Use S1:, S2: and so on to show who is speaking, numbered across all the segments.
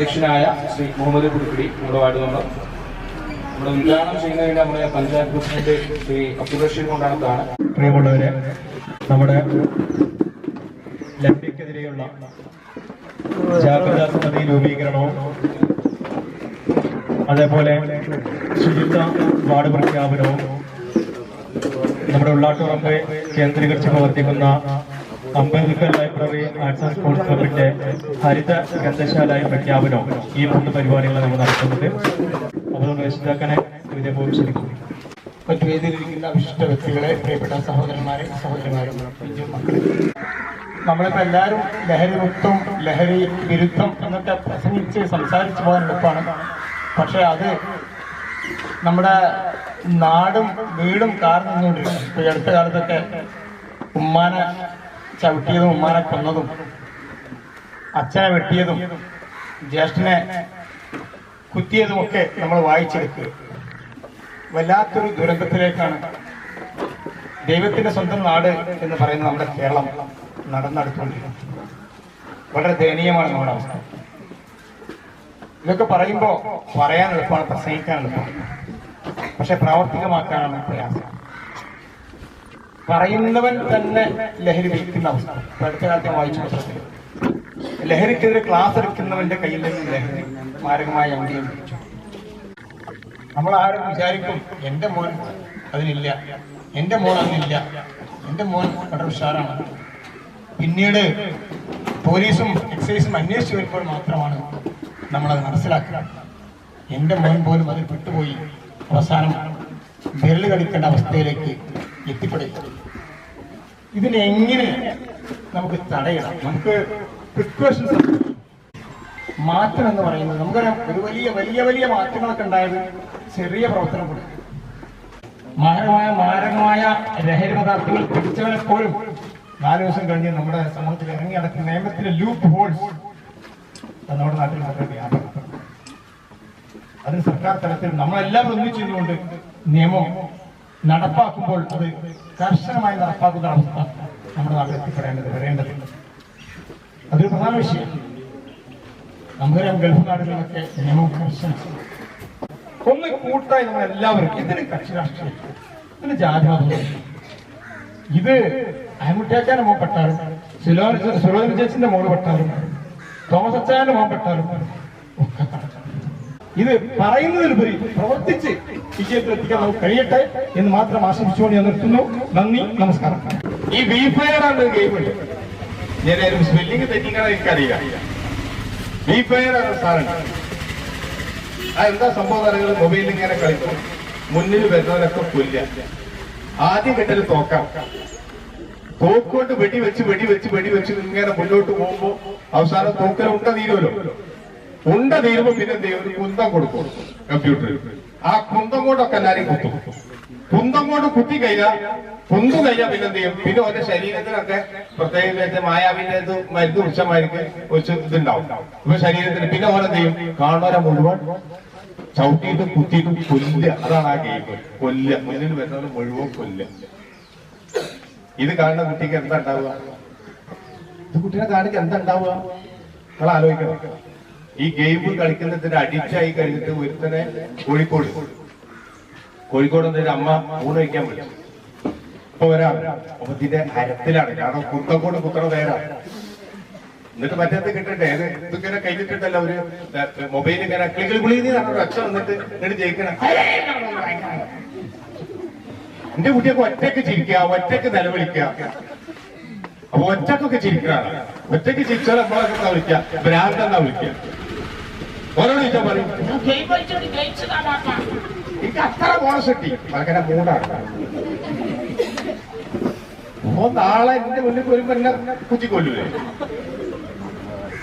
S1: അധ്യക്ഷനായ ശ്രീ മുഹമ്മദ് കുടുക്കിടി നമ്മുടെ ward member. നമ്മുടെ ഉദ്ഘാടനം ചെയ്യുന്നതിന് നമ്മുടെ പഞ്ചായത്ത് പ്രസിഡന്റ് ശ്രീ അബ്ദുൾ റഷീദ് കൊണ്ടാണത്താണ്
S2: പ്രിയമുള്ളവരെ നമ്മുടെ ലഹരിക്കെതിരെയുള്ള ജാഗ്രതാ സമിതി രൂപീകരണവും അതേപോലെ ശുചിത്വ വാർഡ് പ്രഖ്യാപനവും നമ്മുടെ ഉള്ളാട്ടുറമ്പ് കേന്ദ്രീകരിച്ച് പ്രവർത്തിക്കുന്ന Ambedkar library arts and sports ക്ലബിന്റെ ഹരിത ഗ്രന്ഥശാലയ പ്രഖ്യാപനവും ഈ മൂന്ന് പരിപാടികൾ നമ്മൾ നടത്തുന്നത് അതുകൊണ്ട് രക്ഷിതാക്കനെ ഇതേപോലെ ക്ഷണിക്കുന്നു.
S3: മറ്റു വേദിയിലിരിക്കുന്ന വിശിഷ്ട വ്യക്തികളെ പ്രിയപ്പെട്ട സഹോദരന്മാരെ സഹോദരന്മാരും മക്കളെ. നമ്മളിപ്പോ എല്ലാവരും ലഹരി മുക്തം ലഹരി വിരുദ്ധം എന്നൊക്കെ പ്രസംഗിച്ച് സംസാരിച്ചു പോകാൻ എളുപ്പമാണ്. പക്ഷേ അത് നമ്മുടെ നാടും വീടും കാർന്നുകൊണ്ടിരിക്കും ഇപ്പൊ ഈ അടുത്ത കാലത്തൊക്കെ ഉമ്മാനെ ചവിട്ടിയതും ഉമ്മാനെ കൊന്നതും അച്ഛനെ വെട്ടിയതും ജ്യേഷ്ഠനെ കുത്തിയതുമൊക്കെ നമ്മൾ വായിച്ചെടുക്കുക. വല്ലാത്തൊരു ദുരന്തത്തിലേക്കാണ് ദൈവത്തിന്റെ സ്വന്തം നാട് എന്ന് പറയുന്ന നമ്മുടെ കേരളം നടന്നെടുത്തുകൊണ്ടിരിക്കുന്നത് വളരെ ദയനീയമാണ് നമ്മുടെ അവസ്ഥ. ഇതൊക്കെ പറയുമ്പോൾ പറയാൻ എളുപ്പമാണ് പ്രസംഗിക്കാൻ എളുപ്പമാണ്. പക്ഷെ പ്രാവർത്തികമാക്കാനാണ് പ്രയാസം. പറയുന്നവൻ തന്നെ ലഹരി വിൽക്കുന്ന അവസ്ഥ. അടുത്ത കാലത്ത് വായിച്ചു ലഹരിക്കെതിരെ ക്ലാസ് എടുക്കുന്നവന്റെ കയ്യിൽ നിന്ന് ലഹരി മാരകമായ അംഗീകം നമ്മൾ ആരും വിചാരിക്കും എന്റെ മോൻ അതിനില്ല എന്റെ മോൻ അതിനില്ല എന്റെ മോൻ വളരെ ഉഷാറാണ്. പിന്നീട് പോലീസും എക്സൈസും അന്വേഷിച്ചു വരുമ്പോൾ മാത്രമാണ് നമ്മളത് മനസ്സിലാക്കുക. എന്റെ മോൻ പോലും അതിൽ പെട്ടുപോയി. അവസാനം വിരൽ കളിക്കേണ്ട അവസ്ഥയിലേക്ക് എത്തിപ്പെടുക. ഇതിനെങ്ങനെ നമുക്ക് തടയണം നമുക്ക് പ്രിക്കോഷൻസ് മാറ്റം എന്ന് പറയുന്നത് നമുക്കറിയാം ഒരു വലിയ വലിയ വലിയ മാറ്റങ്ങളൊക്കെ ഉണ്ടായത് ചെറിയ പ്രവർത്തനം കൂടി മാരകമായ മാരകമായ ലഹരി പദാർത്ഥങ്ങൾ പിടിച്ചവരെ പോലും നാല് ദിവസം കഴിഞ്ഞ് നമ്മുടെ സമൂഹത്തിൽ ഇറങ്ങി നടക്കുന്ന നിയമത്തിലെ ലൂപ്പ് ഹോൾസ് നമ്മുടെ നാട്ടിൽ വളരെ വ്യാപകം അതിന് സർക്കാർ തലത്തിൽ നമ്മളെല്ലാം ഒന്നിച്ചിരുന്നുകൊണ്ട് നിയമം നടപ്പാക്കുമ്പോൾ അത് കർശനമായി നടപ്പാക്കുന്ന അവസ്ഥ നമ്മുടെ നാട്ടിൽ എത്തിപ്പെടേണ്ടത് വരേണ്ടതുണ്ട് അതൊരു പ്രധാന വിഷയം. നമുക്കറിയാം ഗൾഫ് നാടുകളിലൊക്കെ നിയമം കർശനം ഒന്ന് കൂട്ടായി നമ്മൾ എല്ലാവരും ഇതിന് കക്ഷി രാഷ്ട്രീയം ഇതിന് ജാതിമതം ഇത് അയമുട്ടിയാക്കാന്റെ മോൻ പെട്ടാലും സുലോചന ചേച്ചിന്റെ മോൾ പെട്ടാലും തോമസ് അച്ചായന്റെ മോൻ പെട്ടാലും. ഇത് പറയുന്നതിലുപരി പ്രവർത്തിച്ച് വിജയത്തിൽ എത്തിക്കാൻ നമുക്ക് കഴിയട്ടെ എന്ന് മാത്രം ആശംസിച്ചുകൊണ്ട് ഞാൻ നിർത്തുന്നു. നന്ദി നമസ്കാരം.
S4: ഈ ബി ഫയർ ആണ് ഗെയിം ഉണ്ട് ഞാൻ സ്പെല്ലിംഗ് തെറ്റിക്കണം എനിക്കറിയാം ബി ഫയർ ആണ് സാധനം അതെന്താ സംഭവം അറിയുന്നത് മൊബൈലിൽ ഇങ്ങനെ കളിക്കും. മുന്നിൽ വരുന്നവരൊക്കെ കൊല്ല ആദ്യം കെട്ടൽ തോക്കാം. തോക്കുകൊണ്ട് വെടി വെച്ച് വെടി വെച്ച് വെടി വെച്ച് ഇങ്ങനെ മുന്നോട്ട് പോകുമ്പോ അവസാനം തോക്കിൽ ഉണ്ട തീരുമല്ലോ. ഉണ്ട തീരുമ്പോ പിന്നെ കുന്തം കൊടുക്കും കമ്പ്യൂട്ടറിൽ. ആ കുന്തം കൊണ്ടൊക്കെ എല്ലാരും കുത്തും. കുന്തം കൊണ്ട് കുത്തി കഴിഞ്ഞാൽ കുന്തു കഴിഞ്ഞാൽ പിന്നെ എന്ത് ചെയ്യും? പിന്നെ ഓരോ ശരീരത്തിനൊക്കെ പ്രത്യേകിച്ച് മായാവിന്റെ ഇത് മരുന്ന് വൃക്ഷമായിരിക്കും കുറച്ച് ഇതുണ്ടാവും. ഇപ്പൊ ശരീരത്തിന് പിന്നെ ഓരോ ചെയ്യും? കാണുന്നവരെ മുഴുവൻ ചവിട്ടിയിട്ട് കുത്തിയിട്ട് കൊല്ല അതാണ് ആ ഗെയിം കൊല്ല മുന്നിൽ വരുന്നവർ മുഴുവൻ കൊല്ല ഇത് കാണുന്ന കുട്ടിക്ക് എന്താ ഉണ്ടാവുക? ഇത് കുട്ടീനെ കാണിക്ക് എന്താ ഉണ്ടാവുക? നിങ്ങൾ ആലോചിക്കണം ഈ ഗെയിം കളിക്കുന്നതിന് അഡിക്റ്റായി കഴിഞ്ഞിട്ട് ഒരുത്തനെ കോഴിക്കോട് കോഴിക്കോട് എന്തൊരു അമ്മ ഊണ് വയ്ക്കാൻ വിളിച്ചു. ഇപ്പൊ വരാം. അപ്പൊ ഇതിന്റെ ഹരത്തിലാണ് കാരണം കുത്തക്കോട് കുത്തണ നേരാണ് എന്നിട്ട് മറ്റേത് കിട്ടട്ടെ? ഇത് ഇതിങ്ങനെ കഴിഞ്ഞിട്ടുണ്ടല്ലോ ഒരു മൊബൈൽ ഇങ്ങനെ ക്ലിക്കിൽ കുളിയിൽ ഒച്ച വന്നിട്ട് എന്നിട്ട് ജയിക്കണം. എന്റെ കുട്ടിയൊക്കെ ഒറ്റയ്ക്ക് ചിരിക്കുക ഒറ്റയ്ക്ക് നിലവിളിക്കുക. അപ്പൊ ഒറ്റക്കൊക്കെ ചിരിക്കുകയാണ് ഒറ്റയ്ക്ക് ചിരിച്ചാൽ നമ്മളൊക്കെ വിളിക്കുക? ഭ്രാന്ത് എന്നാ വിളിക്കുക? ഓരോട് ചോദിച്ചാൽ പറയും. "ഞാൻ game കളിച്ചോണ്ട് ജയിച്ചതാ മാറ്റാ." എനിക്ക് അത്ര ബോണസ് കിട്ടി. അങ്ങനെ മൂടാണ് നാളെ എന്റെ മുന്നിൽ വരുമ്പോ എന്നെ കുത്തിക്കൊല്ലൂലേ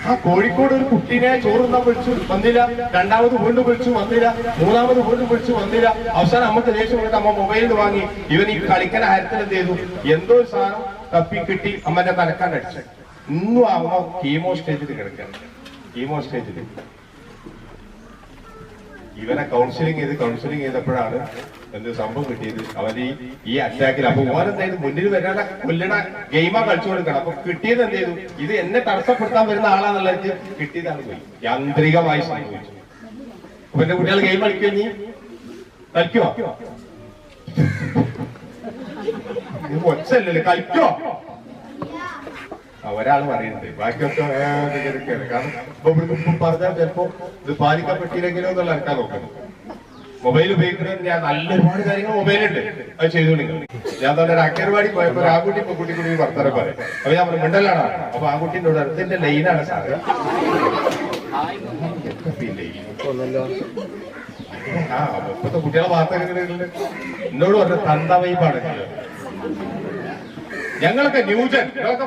S4: ആ കോഴിക്കോട് ഒരു കുട്ടീനെ ചോറുന്നാൻ വിളിച്ചു വന്നില്ല. രണ്ടാമത് വീണ്ടും വിളിച്ചു വന്നില്ല. മൂന്നാമത് വീണ്ടും വിളിച്ചു വന്നില്ല. അവസാനം അമ്മയ്ക്ക് ദേഷ്യം വന്നിട്ട് അമ്മ മൊബൈലിൽ വാങ്ങി. ഇവൻ ഈ കളിക്കണ ഹരത്തിൽ എന്ത് ചെയ്തു? എന്തോ ഒരു സാധനം തപ്പി കിട്ടി അമ്മന്റെ തലക്കാൻ അടിച്ചു ഇന്നും അമ്മ കീമോ സ്റ്റേജിൽ കിടക്കാൻ കീമോ സ്റ്റേജിൽ ഇവനെ കൗൺസിലിംഗ് ചെയ്ത് കൗൺസിലിംഗ് ചെയ്തപ്പോഴാണ് എന്ത് സംഭവം കിട്ടിയത്? അവൻ ഈ അറ്റാക്കിൽ അപ്പൊ എന്ത് മുന്നിൽ വരാതെ കൊല്ലണ ഗെയിമാ കളിച്ചു കൊടുക്കണം. അപ്പൊ കിട്ടിയത് എന്ത് ചെയ്തു? ഇത് എന്നെ തടസ്സപ്പെടുത്താൻ വരുന്ന ആളാന്നുള്ള കിട്ടിയതാണ് പോയി. യാന്ത്രികമായി സംഭവിച്ചു. അപ്പൊ എന്റെ കുട്ടികൾ ഗെയിം കളിക്കോ നീ? കളിക്കോ? ഒച്ചല്ലേ കളിക്കോ? ഒരാൾ പറയുന്നുണ്ട്. ബാക്കിയൊക്കെ. കാരണം പറഞ്ഞാൽ ചിലപ്പോ ഇത് പാലിക്കപ്പെട്ടില്ലെങ്കിലോ എന്നുള്ള ആൾക്കാർ നോക്കണം മൊബൈൽ ഉപയോഗിക്കുന്നത് ഞാൻ നല്ല ഒരുപാട് കാര്യങ്ങൾ മൊബൈലുണ്ട് അത് ചെയ്തു ഞാൻ തന്നെ ഒരു അക്കരവാടി പോയപ്പോ ആൺകുട്ടി ഇപ്പൊ കുട്ടി കൂടി വർത്തനം പറയും. അപ്പൊ ഞാൻ പറഞ്ഞു മിണ്ടലാണ് അപ്പൊ ആൺകുട്ടിന്റെ കൂടെ അടുത്തിന്റെ ലൈനാണ് സാറ്. ആ ഇപ്പത്തെ കുട്ടികളെ വാർത്ത എന്നോട് പറഞ്ഞ തന്ത വൈബാണ് ഞങ്ങളൊക്കെ ന്യൂജൻ ഞങ്ങളൊക്കെ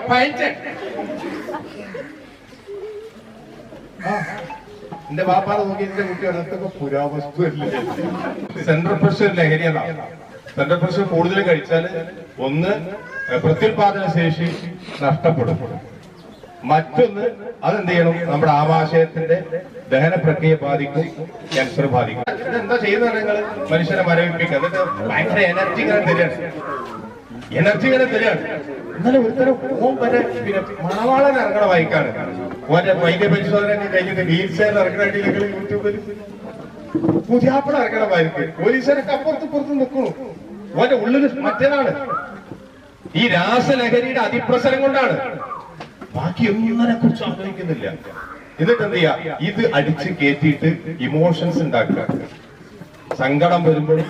S4: ആ, എന്റെ ബാപ്പാറ നോക്കി എന്റെ കുട്ടിയാണ് അതൊക്കെ പുരാവസ്തു സെൻട്രൽ പ്രഷർ ലഹരിയതാണ് സെൻട്രൽ പ്രഷർ കൂടുതൽ കഴിച്ചാൽ ഒന്ന് പ്രത്യുൽപാദന ശേഷി നഷ്ടപ്പെടും. മറ്റൊന്ന് അതെന്ത് ചെയ്യണം? നമ്മുടെ ആമാശയത്തിന്റെ ദഹന പ്രക്രിയ ബാധിക്കും ക്യാൻസർ ബാധിക്കും. എന്താ ചെയ്യുന്നത് നിങ്ങൾ? മനുഷ്യനെ മരവിപ്പിക്കുക. എന്നിട്ട് ഭയങ്കര എനർജി ഇങ്ങനെ തരികയാണ്. എനർജി ഇങ്ങനെ തരികയാണ്. ഇന്നലെ ഒരുത്തരം ഓൻ വരെ പിന്നെ മണവാളൻ ഇറങ്ങണ ബൈക്കാണ്. ഓന്റെ വൈദ്യ പരിശോധന കഴിഞ്ഞിട്ട് ചെയർ ഇറങ്ങണ നിങ്ങൾ യൂട്യൂബിൽ പുതിയാപ്പിള ഇറങ്ങണ ബൈക്ക് പോലീസുകാരൊക്കെ അപ്പുറത്ത് പുറത്ത് നിൽക്കുന്നു. ഓന്റെ ഉള്ളിൽ മറ്റേതാണ്. ഈ രാസലഹരിയുടെ അതിപ്രസരം കൊണ്ടാണ്. ബാക്കി ഒന്നിനെ കുറിച്ച് ആലോചിക്കുന്നില്ല. എന്നിട്ട് എന്ത് ചെയ്യാ ഇത് അടിച്ച് കയറ്റിയിട്ട് ഇമോഷൻസ് ഉണ്ടാക്കുക. സങ്കടം വരുമ്പോഴും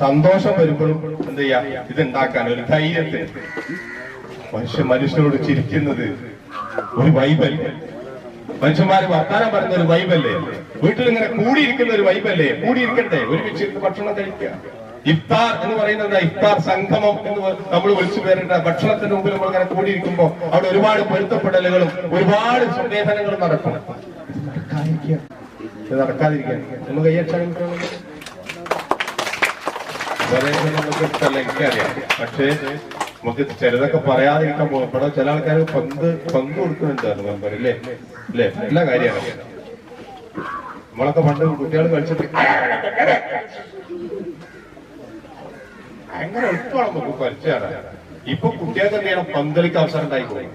S4: സന്തോഷം വരുമ്പോഴും എന്ത് ചെയ്യാ? ഇത് ഉണ്ടാക്കാൻ ഒരു ധൈര്യത്തിന് മനുഷ്യ മനുഷ്യനോട് ചിരിക്കുന്നത് ഒരു വൈബല്ലേ മനുഷ്യന്മാര് വർത്താനം പറയുന്ന ഒരു വൈബല്ലേ വീട്ടിൽ ഇങ്ങനെ കൂടിയിരിക്കുന്ന ഒരു വൈബല്ലേ കൂടിയിരിക്കട്ടെ ഒരുമിച്ച് ഇരുന്ന് ഭക്ഷണം കഴിക്കുക. ഇഫ്താർ എന്ന് പറയുന്നത് ഇഫ്താർ സംഗമം എന്ന് നമ്മൾ വിളിച്ചു പേരിട്ട ഭക്ഷണത്തിന് മുമ്പിൽ നമ്മൾ ഇങ്ങനെ കൂടിയിരിക്കുമ്പോ അവിടെ ഒരുപാട് പൊരുത്തപ്പെടലുകളും ഒരുപാട് സംവേദനങ്ങളും നടക്കും. നടക്കാതിരിക്കാൻ. നമ്മൾ കയ്യച്ചാൽ ഉപദേശം നമുക്ക് എനിക്കറിയാം പക്ഷേ നമുക്ക് ചിലതൊക്കെ പറയാതിരിക്കാൻ പോകും. ഇവിടെ ചില ആൾക്കാർ പന്ത് പന്ത് കൊടുക്കുന്നുണ്ടായിരുന്നു മെമ്പർ അല്ലേ അല്ലേ എല്ലാ കാര്യമാണ് നമ്മളൊക്കെ പണ്ട് കുട്ടികൾ കളിച്ചിട്ട് ഭയങ്കര എളുപ്പമാണ് നമുക്ക് പരിചയമാണ്. ഇപ്പൊ കുട്ടികൾ തന്നെയാണ് പന്തളിക്ക് അവസരം ഉണ്ടായിക്കോളും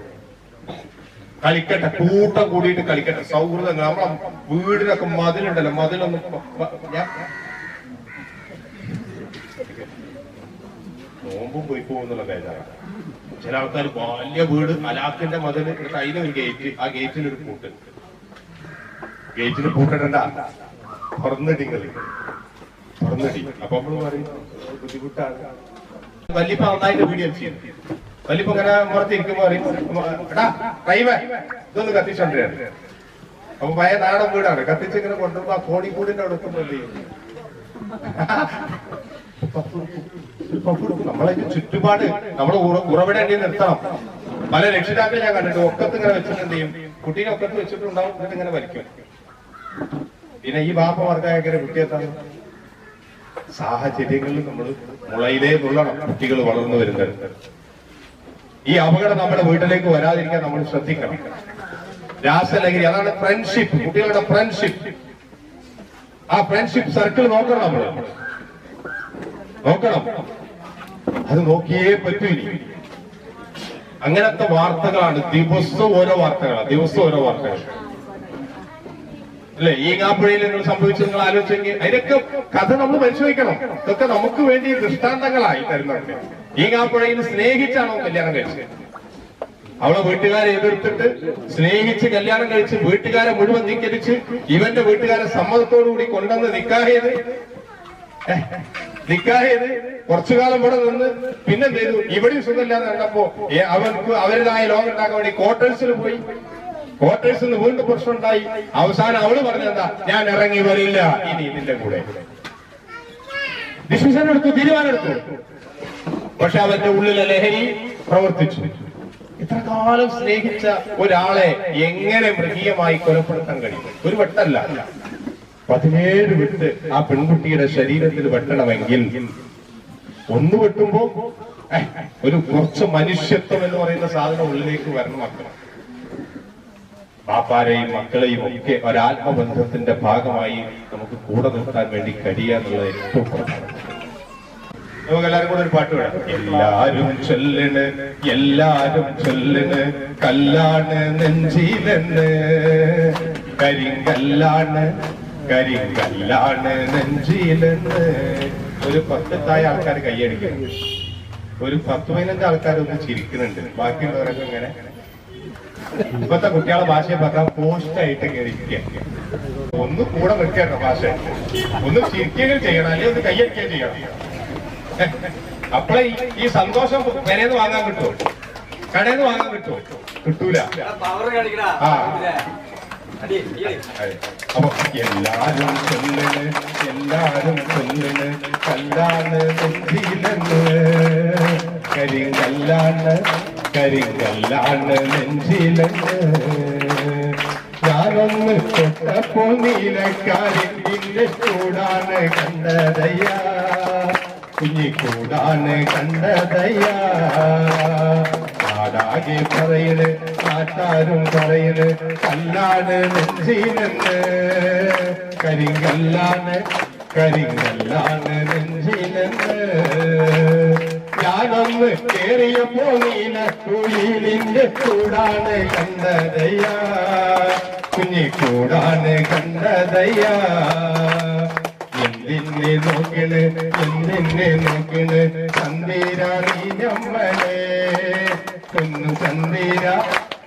S4: കളിക്കട്ടെ കൂട്ടം കൂടിയിട്ട് കളിക്കട്ടെ. സൗഹൃദങ്ങൾ. നമ്മളെ വീടിനൊക്കെ മതിലുണ്ടല്ലോ. മതിലൊന്നും പ- പ- ഞാൻ നോമ്പും പോയി പോകുന്നുള്ള ബേജാറാണ്. ചില ആൾക്കാർ വലിയ വീട് അലാക്കിന്റെ മതിൽ എന്നിട്ട് ഒരു ഗേറ്റ് ആ ഗേറ്റിൽ ഒരു പൂട്ട്. ഗേറ്റിന് പൂട്ടിടണ്ട. തുറന്നിടി കളി. തുറന്നിടി. അപ്പൊ നമ്മൾ പറയും "അത് ബുദ്ധിമുട്ടാണ്. വലിയ നന്നായിട്ട് വീഡിയോ ചെയ്യും. വലിയ ഇങ്ങനെ മുറത്തിരിക്കുമ്പോ പറയും എടാ ഇതൊന്ന് കത്തിച്ചോണ്ടിരുന്നു അപ്പൊ പഴയ നാടൻ വീടാണ്. കത്തിച്ച് ഇങ്ങനെ കൊണ്ടുപോ ആ കോണിക്കൂടിന്റെ അവിടെ എത്തുമ്പോ എന്ത് ചെയ്യും? നമ്മളതിന്റെ ചുറ്റുപാട് നമ്മൾ ഉറവിടെ എണ്ണി നിർത്തണം. പല രക്ഷിതാക്കൾ ഞാൻ കണ്ടിട്ട് ഒക്കത്ത് ഇങ്ങനെ വെച്ചിട്ടുണ്ട് കുട്ടീനെ ഒക്കത്ത് വെച്ചിട്ടുണ്ടാവും. എന്നിട്ട് ഇങ്ങനെ വലിക്കും. പിന്നെ ഈ ബാപ്പ വർഗായകരെ കുട്ടിയെത്താണ് സാഹചര്യങ്ങളിൽ നമ്മൾ മുളയിലേ നുള്ളണം കുട്ടികൾ വളർന്നു വരുന്നത്. ഈ അപകടം നമ്മുടെ വീട്ടിലേക്ക് വരാതിരിക്കാൻ നമ്മൾ ശ്രദ്ധിക്കണം. രാസലഹരി അതാണ് ഫ്രണ്ട്ഷിപ്പ് കുട്ടികളുടെ ഫ്രണ്ട്ഷിപ്പ് ആ ഫ്രണ്ട്ഷിപ്പ് സർക്കിൾ നോക്കണം നമ്മൾ നോക്കണം. അത് നോക്കിയേ പറ്റൂ ഇനി. അങ്ങനത്തെ വാർത്തകളാണ് ദിവസവും ഓരോ വാർത്തകളാണ് ദിവസവും ഓരോ വാർത്തകൾ. അല്ലെ? ഈ കാപ്പുഴയിൽ നിങ്ങൾ സംഭവിച്ചു നിങ്ങൾ ആലോചിച്ചെങ്കിൽ അതിനൊക്കെ കഥ നമ്മൾ പരിശോധിക്കണം. ഇതൊക്കെ നമുക്ക് വേണ്ടി ദൃഷ്ടാന്തങ്ങളായി തരുന്നുണ്ട്. ഈ കാപ്പുഴയിൽ സ്നേഹിച്ചാണോ കല്യാണം കഴിച്ചത്? അവളെ വീട്ടുകാരെ എതിർത്തിട്ട് സ്നേഹിച്ച് കല്യാണം കഴിച്ച് വീട്ടുകാരെ മുഴുവൻ ധിക്കരിച്ച് ഇവന്റെ വീട്ടുകാരെ സമ്മതത്തോടു കൂടി കൊണ്ടുവന്ന് നിക്കാഹ് കുറച്ചു കാലം ഇവിടെ നിന്ന് പിന്നെ എന്ത് ചെയ്തു ഇവിടെയും സുഖമില്ലാതെ കണ്ടപ്പോ അവർക്ക് അവരുടേതായ ലോകം ഉണ്ടാക്കാൻ വേണ്ടി ക്വാർട്ടേഴ്സിൽ പോയി. ക്വാർട്ടേഴ്സിൽ നിന്ന് വീണ്ടും പ്രശ്നം ഉണ്ടായി അവസാനം അവൾ പറഞ്ഞെന്താ ഞാൻ ഇറങ്ങി വരില്ല ഇനി ഇതിന്റെ കൂടെ. ഡിസിഷൻ എടുത്തു തീരുമാനമെടുത്തു പക്ഷെ അവന്റെ ഉള്ളിലെ ലഹരി പ്രവർത്തിച്ചു. ഇത്ര കാലം സ്നേഹിച്ച ഒരാളെ എങ്ങനെ മൃഗീയമായി കൊലപ്പെടുത്താൻ കഴിയും? ഒരു വെട്ടല്ല പതിനേഴ് വിട്ട് ആ പെൺകുട്ടിയുടെ ശരീരത്തിൽ വെട്ടണമെങ്കിൽ ഒന്ന് വെട്ടുമ്പോ ഒരു കുറച്ച് മനുഷ്യത്വം എന്ന് പറയുന്ന സാധനം ഉള്ളിലേക്ക് വരണം മക്കളെ. പാപ്പാരെയും മക്കളെയും ഒക്കെ ഒരാത്മബന്ധത്തിന്റെ ഭാഗമായി നമുക്ക് കൂടെ നിർത്താൻ വേണ്ടി കഴിയുക എന്നുള്ളത് ഏറ്റവും ഒരു പാട്ട് എല്ലാരും ചൊല്ലണ് എല്ലാരും ചൊല്ലണ് കല്ലാണ് നെഞ്ചിലെന്ന് കരിങ്കല്ലാണ് കരിങ്കല്ലാണ് നെഞ്ചിയിലെന്ന്. ഒരു പത്തെട്ടായ ആൾക്കാർ കൈയടിക്കുന്നു ഒരു പത്ത് പതിനഞ്ച് ആൾക്കാർ ഒന്ന് ചിരിക്കുന്നുണ്ട്. ബാക്കിയുള്ളവരൊക്കെ ഇങ്ങനെ. ഇപ്പത്തെ കുട്ടികളെ ഭാഷയെ പറഞ്ഞാൽ പോസ്റ്റ് ആയിട്ട് ഇങ്ങനെ ഇരിക്കുക. ഒന്ന് കൂടെ നിൽക്കണം ഭാഷ. ഒന്ന് ചിരിക്കുകയും ചെയ്യണം. അല്ലെങ്കിൽ ഒന്ന് കൈയടിക്കുകയും ചെയ്യണം. അപ്പളെ ഈ- സന്തോഷം വിലന്ന് വാങ്ങാൻ കിട്ടുമോ കടയിൽ നിന്ന് വാങ്ങാൻ കിട്ടുമോ കിട്ടൂല. ആ. അപ്പൊ എല്ലാരും ചൊല്ലണ് എല്ലാരും ചൊല്ലണ് കല്ലാണ് നെഞ്ചിലെന്ന് കരിങ്കല്ലാണ് കരിങ്കല്ലാണ് നെഞ്ചിലെന്ന് ഞാനൊന്ന് തൊട്ടപ്പോ നീലക്കാരിന്റെ കൂടാണ് കണ്ടതയ്യാ കുഞ്ഞിക്കൂടാണ് കണ്ടതയ്യ നാടാകെ പറയണ് നാട്ടാരും പറയണ് കല്ലാണ് നെഞ്ചിലെന്ന് കരിങ്കല്ലാണ് കരിങ്കല്ലാണ് നെഞ്ചിലെന്ന് ഞാനൊന്ന് കേറിയപ്പോ നീല കുയിലിന്റെ കൂടാണ് കണ്ടതയ്യ. കുഞ്ഞിക്കൂടാണ് കണ്ടതയ്യ. എന്തിനെ നോക്കണ് എന്തിനെ നോക്കണ് ചന്തീര നീ ഞമ്മളെ പൊന്നു ചന്തീര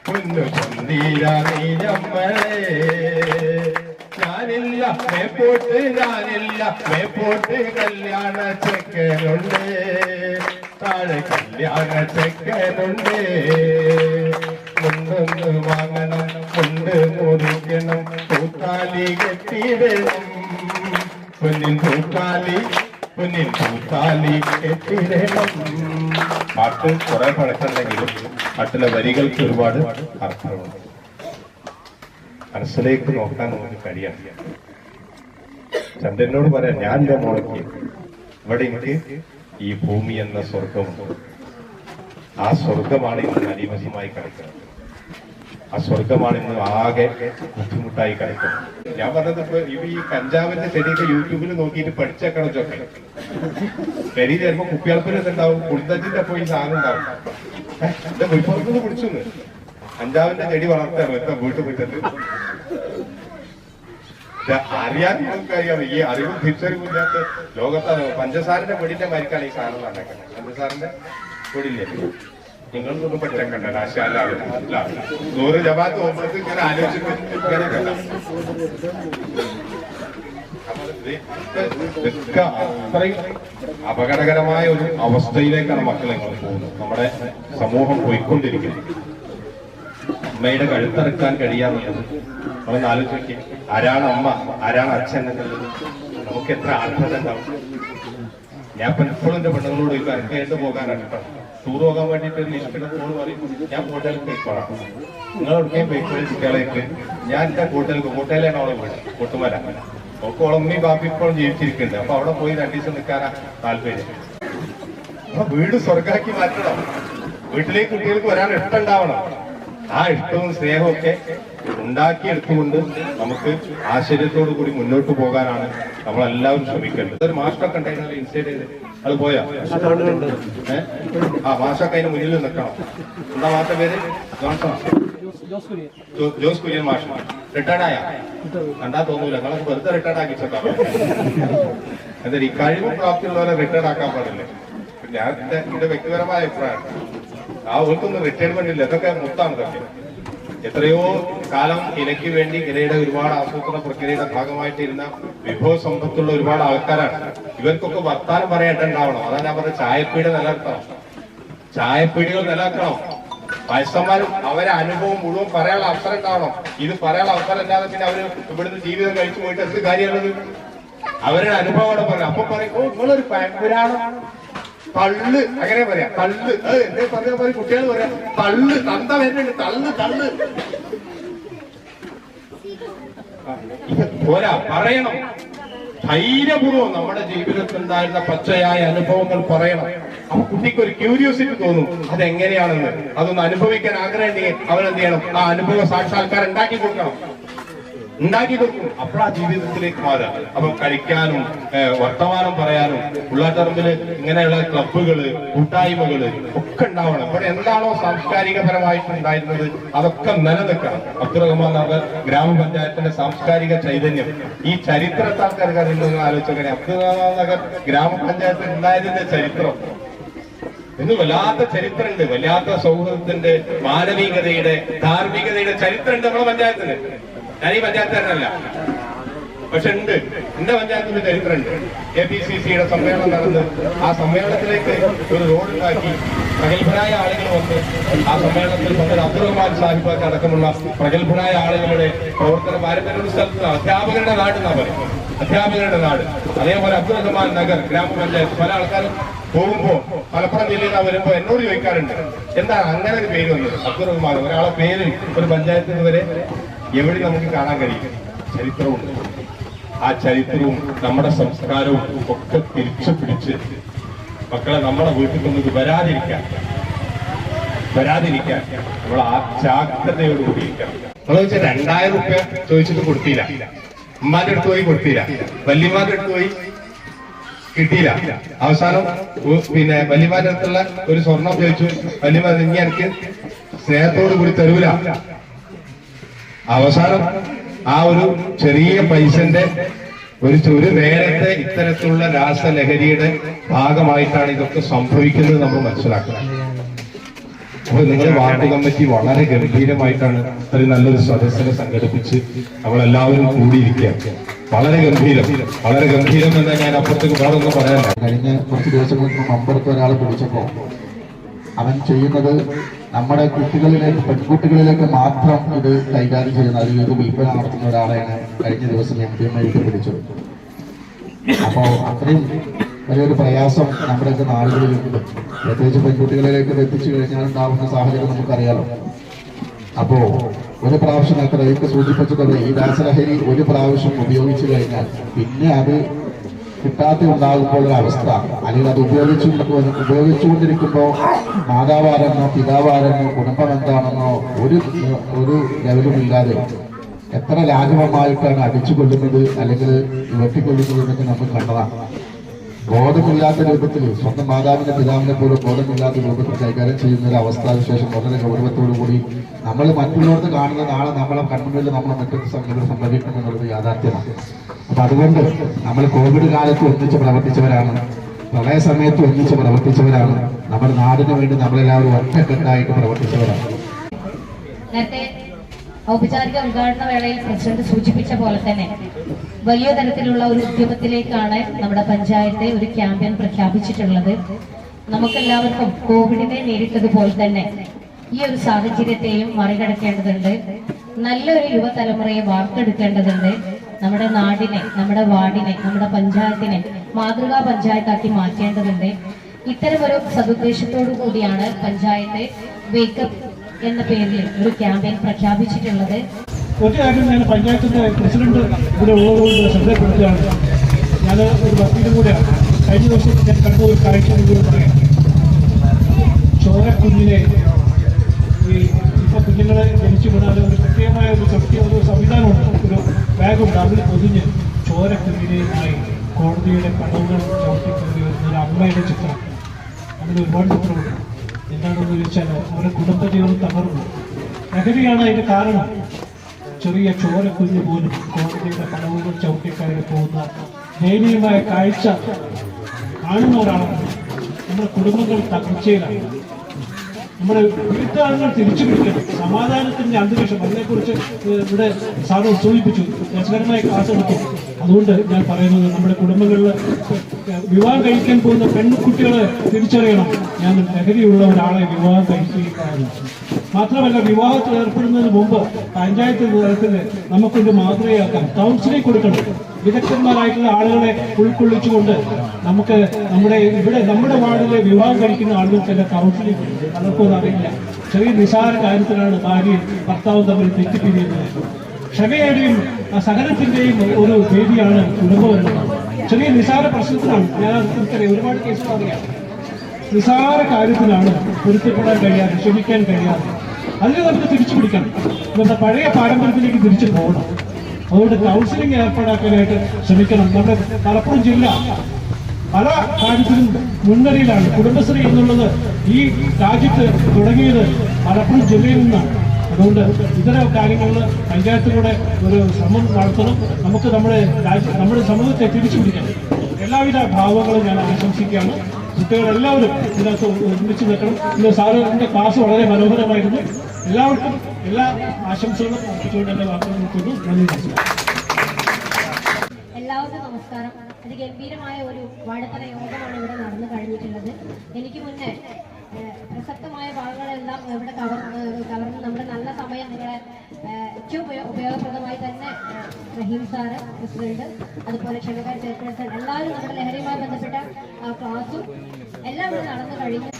S4: പൊന്നു ചന്തീര നീരമ്മേ ഞാനില്ല മേപ്പോട്ട് ഞാനില്ല മേപ്പോട്ട് കല്യാണ ചെക്കനുണ്ട്. താഴെ കല്യാണ ചെക്കനുണ്ട്. കൊണ്ടൊന്ന് വാങ്ങണം കൊണ്ട് മുറിക്കണം പൂത്താലി കെട്ടിയിടണം പൊന്നിൻ പൂത്താലി പാട്ട് കുറെ പഴക്കമുണ്ടെങ്കിലും പാട്ടിലെ വരികൾക്ക് ഒരുപാട് അർത്ഥമുണ്ട്. മനസ്സിലേക്ക് നോക്കാൻ നമുക്ക് കഴിയാം. ചന്ദ്രനോട് പറയാം ഞാൻ എന്റെ മോളയ്ക്ക് ഇവിടെ എനിക്ക് ഈ ഭൂമി എന്ന സ്വർഗമുണ്ട് ആ സ്വർഗമാണ് ഇന്ന് അടിമസമായി കിടക്കുന്നത് ആ സ്വർഗമാണ് ഇന്ന് ആകെ ബുദ്ധിമുട്ടായി കിടക്കുന്നത്. ഞാൻ പറഞ്ഞത് ഇപ്പൊ ഈ കഞ്ചാവിന്റെ ചെടിയൊക്കെ യൂട്യൂബിൽ നോക്കിയിട്ട് പഠിച്ചേക്കണം ചൊക്കെ ചെടി ചിലപ്പോ കുപ്പിയാൾപ്പിൽ ഉണ്ടാവും കുളിത്തച്ചിന്റെ പോയി സാധനം ഉണ്ടാവും. എന്റെ വീട്ടുപുറത്തുനിന്ന് പിടിച്ചു കഞ്ചാവിന്റെ ചെടി വളർത്താൻ എത്ര വീട്ടിൽ പോയിട്ട് അറിയാൻ നമുക്കറിയാം ഈ അറിവും തിരിച്ചറിവില്ലാത്ത ലോകത്താണ് പഞ്ചസാരന്റെ പൊടിന്റെ മരിക്കാണ് ഈ സാധനം നടക്കുന്നത്. പഞ്ചസാരന്റെ പൊടിയില്ലേ? അപകടകരമായ ഒരു അവസ്ഥയിലേക്കാണ് നിങ്ങൾ പോകുന്നത്. നമ്മുടെ സമൂഹം പോയിക്കൊണ്ടിരിക്കുന്നത് അമ്മയുടെ കഴുത്തറക്കാൻ കഴിയാന്നുള്ളത് നമ്മൾ ആലോചിക്കുക ആരാണ് അമ്മ? ആരാണ് അച്ഛൻ എന്നുള്ളത്? നമുക്ക് എത്ര ആത്മത ഉണ്ടാവും ഞാൻ ഇപ്പൊ എപ്പോഴും എന്റെ പെണ്ണുങ്ങളോട് ഇപ്പൊ അരക്കേണ്ടു പോകാനാണ് കേട്ടോ. ടൂർ പോകാൻ വേണ്ടിയിട്ട് ഒരു ഫോൺ പറയും ഞാൻ ഹോട്ടലിൽ പോയിക്കോളാം നിങ്ങൾ എവിടെയും പോയിക്കോളി കുട്ടികളേക്ക് ഞാൻ എന്റെ ഹോട്ടലിൽ ഹോട്ടലിലാണ് അവളെ വീട് കൊട്ടുമല. ഒക്കെ ഉളമ്മി ബാപ്പി ഇപ്പോഴും ജീവിച്ചിരിക്കുന്നുണ്ട്. അപ്പൊ അവിടെ പോയി രണ്ടു ദിവസം നിൽക്കാനാ താല്പര്യം. അപ്പൊ വീട് സ്വർഗാക്കി മാറ്റണം. വീട്ടിലേക്ക് കുട്ടികൾക്ക് വരാൻ ഇഷ്ടം ഉണ്ടാവണം ആ ഇഷ്ടവും സ്നേഹവും ഒക്കെ ഉണ്ടാക്കിയെടുത്തുകൊണ്ട് നമുക്ക് ആശ്ചര്യത്തോടു കൂടി മുന്നോട്ട് പോകാനാണ് നമ്മളെല്ലാവരും ശ്രമിക്കേണ്ടത്. ഒരു മാസ്റ്റർ ഉണ്ടായിരുന്നല്ലോ ഇൻസൈഡ് ചെയ്ത് അത് പോയാ? ഏ? ആ അതിന് മുന്നിൽ നിൽക്കണം. എന്താ മാഷ പേര്? ജോൺസൺ ജോ- ജോസ് കുര്യൻ മാഷ്. റിട്ടയർഡായ കണ്ടാ തോന്നൂല. നിങ്ങളൊക്കെ വെറുതെ റിട്ടയർഡ് ആക്കി ചെക്കാം എന്താ ഈ കഴിവ് പ്രാപ്തിയുള്ളവരെ റിട്ടയർഡ് ആക്കാൻ പാടില്ല? ഞാൻ എന്റെ എന്റെ വ്യക്തിപരമായ അഭിപ്രായം. ആ ഓർക്കൊന്നും റിട്ടയർമെന്റ് ഇല്ല. ഇതൊക്കെ മുത്താണ് ഇതൊക്കെ. എത്രയോ കാലം ഇലയ്ക്ക് വേണ്ടി ഇലയുടെ ഒരുപാട് ആസൂത്രണ പ്രക്രിയയുടെ ഭാഗമായിട്ടിരുന്ന വിഭവ സമ്പത്തുള്ള ഒരുപാട് ആൾക്കാരാണ്. ഇവർക്കൊക്കെ വർത്താനം പറയേണ്ടുണ്ടാവണം അതാണ് ഞാൻ പറഞ്ഞ ചായപ്പീട് നിലനിർത്തണം. ചായപ്പീടികൾ നിലനിർത്തണം. വയസ്സന്മാരും അവരെ അനുഭവം മുഴുവൻ പറയാനുള്ള അവസരം ഉണ്ടാവണം ഇത് പറയാനുള്ള അവസരം ഇല്ലാതെ പിന്നെ അവർ ഇവിടുന്ന് ജീവിതം കഴിച്ചു പോയിട്ട് എന്ത് കാര്യമുള്ളത് അവരുടെ അനുഭവമാണ് പറയാം അപ്പൊ പറയും ഓ നിങ്ങളൊരു പഴമ്പുരാണ് തള്ള് അങ്ങനെ പറയാ. പള്ള്. അത് എന്നെ പറഞ്ഞ പോലെ കുട്ടികൾ പറയാം. പള്ള് തന്ത വരുന്നുണ്ട്. തള്ള് തള്ള്. പോരാ പറയണം. ധൈര്യപൂർവം നമ്മുടെ ജീവിതത്തിൽ ഉണ്ടായിരുന്ന പച്ചയായ അനുഭവങ്ങൾ പറയണം. അപ്പൊ കുട്ടിക്ക് ഒരു ക്യൂരിയോസിറ്റി തോന്നും. അതെങ്ങനെയാണെന്ന്. അതൊന്ന് അനുഭവിക്കാൻ ആഗ്രഹം ഉണ്ടെങ്കിൽ അവൻ എന്ത് ചെയ്യണം? ആ അനുഭവ സാക്ഷാത്കാരം ഉണ്ടാക്കി കൊടുക്കണം. ഉണ്ടാക്കി കൊടുക്കും. അപ്പോഴാ ജീവിതത്തിലേക്ക് മാറുക. അപ്പൊ കഴിക്കാനും വർത്തമാനം പറയാനും ഉള്ളാട്ടറമ്പിൽ ഇങ്ങനെയുള്ള ക്ലബുകൾ കൂട്ടായ്മകൾ ഒക്കെ ഉണ്ടാവണം. ഇവിടെ എന്താണോ സാംസ്കാരികപരമായിട്ട് ഉണ്ടായിരുന്നത് അതൊക്കെ നിലനിൽക്കണം. അബ്ദുറഹ്മാൻ നഗർ ഗ്രാമപഞ്ചായത്തിന്റെ സാംസ്കാരിക ചൈതന്യം. ഈ ചരിത്രത്തെ ആൾക്കാർക്ക് അറിയുന്നത് ആലോചിച്ചങ്ങനെ അബ്ദുറഹ്മാൻ നഗർ ഗ്രാമപഞ്ചായത്തിൽ ഉണ്ടായതിന്റെ ചരിത്രം. ഇന്ന് വല്ലാത്ത ചരിത്രമുണ്ട്. വല്ലാത്ത സൗഹൃദത്തിന്റെ മാനവികതയുടെ ധാർമ്മികതയുടെ ചരിത്രമുണ്ട് നമ്മുടെ പഞ്ചായത്തിന് ഞാൻ പഞ്ചായത്തുകാരനല്ല. പക്ഷെ ഉണ്ട്. എന്റെ പഞ്ചായത്തിന്റെ ചരിത്രമുണ്ട്. എ പി സി സിയുടെ സമ്മേളനം നടന്ന് ആ സമ്മേളനത്തിലേക്ക് ഒരു റോഡ് ഉണ്ടാക്കി. പ്രഗത്ഭരായ ആളുകൾ വന്ന് ആ സമ്മേളനത്തിൽ പണ്ട് അബ്ദുറഹ്മാൻ സാഹിബാക്ക് അടക്കമുള്ള പ്രഗത്ഭരായ ആളുകളുടെ പ്രവർത്തന പാരമ്പര്യ സ്ഥലത്ത് അധ്യാപകരുടെ നാട് എന്നാ പറയും അധ്യാപകരുടെ നാട്. അതേപോലെ അബ്ദുറഹ്മാൻ നഗർ ഗ്രാമപഞ്ചായത്ത് പല ആൾക്കാരും പോകുമ്പോ മലപ്പുറം ജില്ലയിൽ നിന്ന് വരുമ്പോ എന്നോട് ചോദിക്കാറുണ്ട്. എന്താ അങ്ങനെ ഒരു പേര് വന്നത്? അബ്ദുറഹ്മാൻ. ഒരാളെ പേര് ഒരു പഞ്ചായത്തിന് വരെ എവിടെ നമുക്ക് കാണാൻ കഴിയും? ചരിത്രമുണ്ട് ആ ചരിത്രവും നമ്മുടെ സംസ്കാരവും ഒക്കെ തിരിച്ചു പിടിച്ച് മക്കളെ നമ്മുടെ വീട്ടിൽ നിന്നത് വരാതിരിക്കാൻ വരാതിരിക്കാൻ നമ്മൾ ആ ജാഗ്രതയോട് കൂടിയിരിക്കണം നമ്മൾ വെച്ചാൽ രണ്ടായിരം റുപ്യ ചോദിച്ചിട്ട് കൊടുത്തില്ല. ഉമ്മാന്റെ അടുത്ത് പോയി കൊടുത്തില്ല. വല്യമാരുടെ അടുത്ത് പോയി കിട്ടിയില്ല. അവസാനം പിന്നെ വല്യമാരുടെ അടുത്തുള്ള ഒരു സ്വർണം ചോദിച്ചു. വല്യമാർ ഇനി എനിക്ക് സ്നേഹത്തോട് കൂടി തരൂല. അവസാനം ആ ഒരു ചെറിയ പൈസന്റെ ഒരു ഒരു നേരത്തെ ഇത്തരത്തിലുള്ള രാസലഹരിയുടെ ഭാഗമായിട്ടാണ് ഇതൊക്കെ സംഭവിക്കുന്നത് നമ്മൾ മനസ്സിലാക്കണം അപ്പോൾ നിങ്ങൾ വാർഡ് കമ്മിറ്റി വളരെ ഗംഭീരമായിട്ടാണ് ഇത്രയും നല്ലൊരു സദസ്സിനെ സംഘടിപ്പിച്ച് നമ്മളെല്ലാവരും കൂടിയിരിക്കുക വളരെ ഗംഭീരം. വളരെ ഗംഭീരം എന്ന് ഞാൻ അപ്പുറത്തേക്ക് വേറെ ഒന്നും പറയാനില്ല.
S5: കഴിഞ്ഞ കുറച്ച് ദിവസങ്ങൾക്ക് മുമ്പ് ഒരാളെ പിടിച്ചപ്പോ അവൻ ചെയ്യുന്നത് നമ്മുടെ കുട്ടികളിലേക്ക് പെൺകുട്ടികളിലേക്ക് മാത്രം ഇത് കൈകാര്യം ചെയ്യുന്ന അതിൽ ഇത് വിൽപ്പന നടത്തുന്ന ഒരാളെയാണ് കഴിഞ്ഞ ദിവസം എം പി എം ഐക്ക് പിടിച്ചത് അപ്പോൾ അത്രയും വലിയൊരു പ്രയാസം നമ്മുടെയൊക്കെ നാടുകളിലുണ്ട്. പ്രത്യേകിച്ച് പെൺകുട്ടികളിലേക്ക് ഇത് എത്തിച്ചു കഴിഞ്ഞാൽ ഉണ്ടാവുന്ന സാഹചര്യം നമുക്കറിയാലോ. അപ്പോ ഒരു പ്രാവശ്യം റേക്ക് സൂചിപ്പിച്ചത് ഈ രാസലഹരി ഒരു പ്രാവശ്യം ഉപയോഗിച്ചു കഴിഞ്ഞാൽ പിന്നെ അത് കിട്ടാതെ ഉണ്ടാകുമ്പോൾ ഒരു അവസ്ഥ. അല്ലെങ്കിൽ അത് ഉപയോഗിച്ചു ഉപയോഗിച്ചുകൊണ്ടിരിക്കുമ്പോൾ മാതാവാരെന്നോ പിതാവാരെന്നോ കുടുംബം എന്താണെന്നോ ഒരു ഒരു ലെവലും ഇല്ലാതെ എത്ര ലാഘവമായിട്ടാണ് അടിച്ചു കൊല്ലുന്നത് അല്ലെങ്കിൽ വെട്ടിക്കൊല്ലുന്നത് എന്നൊക്കെ നമ്മൾ കണ്ടതാണ്. ബോധമില്ലാത്ത രൂപത്തിൽ സ്വന്തം മാതാവിന്റെ പിതാവിനെ പോലും ബോധമില്ലാത്ത രൂപത്തിൽ കൈകാര്യം ചെയ്യുന്ന ഒരു അവസ്ഥാവിശേഷം വളരെ ഗൗരവത്തോടു കൂടി നമ്മൾ മറ്റുള്ളവർക്ക് കാണുന്ന നാളെ നമ്മളെ കൺമുന്നിൽ നമ്മളെ മറ്റൊരു സംഗതി സംഭവിക്കണം എന്നുള്ളത് യാഥാർത്ഥ്യമാണ്. അപ്പൊ അതുകൊണ്ട് നമ്മൾ കോവിഡ് കാലത്ത് ഒന്നിച്ച് പ്രവർത്തിച്ചവരാണ്. പ്രളയ സമയത്ത് ഒന്നിച്ച് പ്രവർത്തിച്ചവരാണ്. നമ്മുടെ നാടിന് വേണ്ടി നമ്മളെല്ലാവരും ഒറ്റക്കെട്ടായിട്ട് പ്രവർത്തിച്ചവരാണ്.
S6: നേരത്തെ ഔപചാരിക ഉദ്ഘാടന വേളയിൽ പ്രസിഡന്റ് സൂചിപ്പിച്ച പോലെ തന്നെ വലിയ തരത്തിലുള്ള ഒരു ഉദ്യമത്തിലേക്കാണ് നമ്മുടെ പഞ്ചായത്ത് ഒരു ക്യാമ്പയിൻ പ്രഖ്യാപിച്ചിട്ടുള്ളത്. നമുക്കെല്ലാവർക്കും കോവിഡിനെ നേരിട്ടതുപോലെ തന്നെ ഈ ഒരു സാഹചര്യത്തെയും മറികടക്കേണ്ടതുണ്ട്. നല്ലൊരു യുവതലമുറയെ വാർത്തെടുക്കേണ്ടതുണ്ട്. നമ്മുടെ നാടിനെ നമ്മുടെ വാർഡിനെ നമ്മുടെ പഞ്ചായത്തിനെ മാതൃകാ പഞ്ചായത്താക്കി മാറ്റേണ്ടതുണ്ട്. ഇത്തരമൊരു സതുദ്ദേശത്തോടു കൂടിയാണ് പഞ്ചായത്ത് വേക്കപ്പ് എന്ന പേരിൽ ഒരു ക്യാമ്പയിൻ പ്രഖ്യാപിച്ചിട്ടുള്ളത്.
S2: ഒരു കാര്യം ഞാൻ പഞ്ചായത്തിന്റെ പ്രസിഡന്റ് ഇവിടെ ഉള്ളതുകൊണ്ട് ശ്രദ്ധപ്പെടുത്തുകയാണ് ഞാൻ ഒരു വക്കീലും കൂടെയാണ്. കഴിഞ്ഞ ദിവസം ഞാൻ കണ്ട ഒരു കാഴ്ച കൂടി പറയാം. ചോരക്കുഞ്ഞിനെ ഈ ഇപ്പോൾ കുഞ്ഞുങ്ങളെ ജനിച്ചു വിടാതെ ഒരു കൃത്യമായ ഒരു കൃത്യ ഒരു സംവിധാനമുണ്ട് ഒരു ബാഗുണ്ട്. അതിൽ പൊതിഞ്ഞ് ചോരക്കുഞ്ഞിനെയുമായി കോടതിയുടെ കടവുകൾ ചവിട്ടിക്കയറി വരുന്ന ഒരു അമ്മയുടെ ചിത്രം. അങ്ങനെ ഒരുപാട് ചിത്രമുണ്ട്. എന്താണെന്ന് ചോദിച്ചാൽ അവരുടെ കുടുംബജീവിതം തകർന്നു. ലഹരിയാണ് അതിന്റെ കാരണം. ചെറിയ ചോരക്കുഞ്ഞ് പോലും കോടതിയുടെ കടവുകൾ ചവിട്ടിക്കയറി പോകുന്ന ദയനീയമായ കാഴ്ച കാണുന്ന ഒരാളാണ്. നമ്മുടെ കുടുംബങ്ങൾ തകർച്ചയിലാണ്. നമ്മുടെ വീട്ടാളുകൾ തിരിച്ചു പിടിക്കണം. സമാധാനത്തിന്റെ അന്തരീക്ഷം അതിനെക്കുറിച്ച് ഇവിടെ സാറ് സൂചിപ്പിച്ചു. രസകരമായ ക്ലാസ് എടുത്തു. അതുകൊണ്ട് ഞാൻ പറയുന്നത് നമ്മുടെ കുടുംബങ്ങളിൽ വിവാഹം കഴിക്കാൻ പോകുന്ന പെൺകുട്ടികളെ തിരിച്ചറിയണം. ഞാൻ ലഹരിയുള്ള ഒരാളെ വിവാഹം കഴിക്കുകയാണ് മാത്രമല്ല വിവാഹത്തിൽ ഏർപ്പെടുന്നതിന് മുമ്പ് പഞ്ചായത്ത് തലത്തിൽ നമുക്കൊരു മാതൃകയാക്കാം. കൗൺസിലിംഗ് കൊടുക്കണം. വിദഗ്ധന്മാരായിട്ടുള്ള ആളുകളെ ഉൾക്കൊള്ളിച്ചുകൊണ്ട് നമുക്ക് നമ്മുടെ ഇവിടെ നമ്മുടെ വാർഡിലെ വിവാഹം കഴിക്കുന്ന ആളുകൾക്ക് തന്നെ കൗൺസിലിംഗ് പലർക്കും അറിയില്ല. ചെറിയ നിസാര കാര്യത്തിലാണ് ഭാര്യയും ഭർത്താവും തമ്മിൽ തെറ്റിപ്പിരിയുന്നത്. ക്ഷമയുടെയും സഹനത്തിന്റെയും ഒരു വേദിയാണ് കുടുംബം ചെറിയ നിസാര പ്രശ്നത്തിലാണ് ഞാൻ ഒരുപാട് കേസുകൾ അറിയാം. നിസാര കാര്യത്തിലാണ് പൊരുത്തപ്പെടാൻ കഴിയാതെ ക്ഷമിക്കാൻ കഴിയാതെ. അതിനെ നമുക്ക് തിരിച്ചു പിടിക്കണം നമ്മുടെ പഴയ പാരമ്പര്യത്തിലേക്ക് തിരിച്ചു പോകണം. അതുകൊണ്ട് കൗൺസിലിംഗ് ഏർപ്പാടാക്കാനായിട്ട് ശ്രമിക്കണം. നമ്മുടെ മലപ്പുറം ജില്ല പല കാര്യത്തിലും മുൻനിരയിലാണ് കുടുംബശ്രീ എന്നുള്ളത് ഈ രാജ്യത്ത് തുടങ്ങിയത് മലപ്പുറം ജില്ലയിൽ നിന്നാണ്. അതുകൊണ്ട് ഇത്തരം കാര്യങ്ങളിൽ പഞ്ചായത്തിലൂടെ ഒരു ശ്രമം നടത്തണം. നമുക്ക് നമ്മുടെ രാജ്യ നമ്മുടെ സമൂഹത്തെ തിരിച്ചു പിടിക്കണം എല്ലാവിധ ഭാവങ്ങളും ഞാൻ ആശംസിക്കുകയാണ്. കുട്ടികളെല്ലാവരും ഒരുമിച്ച് നിൽക്കണം. ഇന്ന് സാറിന്റെ ക്ലാസ് വളരെ മനോഹരമായിരുന്നു. എല്ലാവർക്കും എല്ലാ ആശംസകളും അർപ്പിച്ചുകൊണ്ട് എന്റെ വാർത്തകൾ നിൽക്കുന്നു നന്ദി
S7: എല്ലാവർക്കും നമസ്കാരം. അതിഗംഭീരമായ ഒരു വാഴത്തല യോഗമാണ് ഇവിടെ നടന്നു കഴിഞ്ഞിട്ടുള്ളത്. എനിക്ക് മുന്നേ പ്രസക്തമായ ഭാഗങ്ങളെല്ലാം ഇവിടെ കവർ കവർന്ന് നമ്മുടെ നല്ല സമയം നിങ്ങളെ ഏറ്റവും ഉപയോഗപ്രദമായി തന്നെ റഹീം സാറ് പ്രസിഡന്റ് അതുപോലെ ക്ഷണിക്കാൻ ചെയർപേഴ്സൺ എല്ലാവരും നമ്മുടെ ലഹരിയുമായി ബന്ധപ്പെട്ട ആ ക്ലാസ്സും എല്ലാം ഇവിടെ നടന്നു കഴിഞ്ഞു.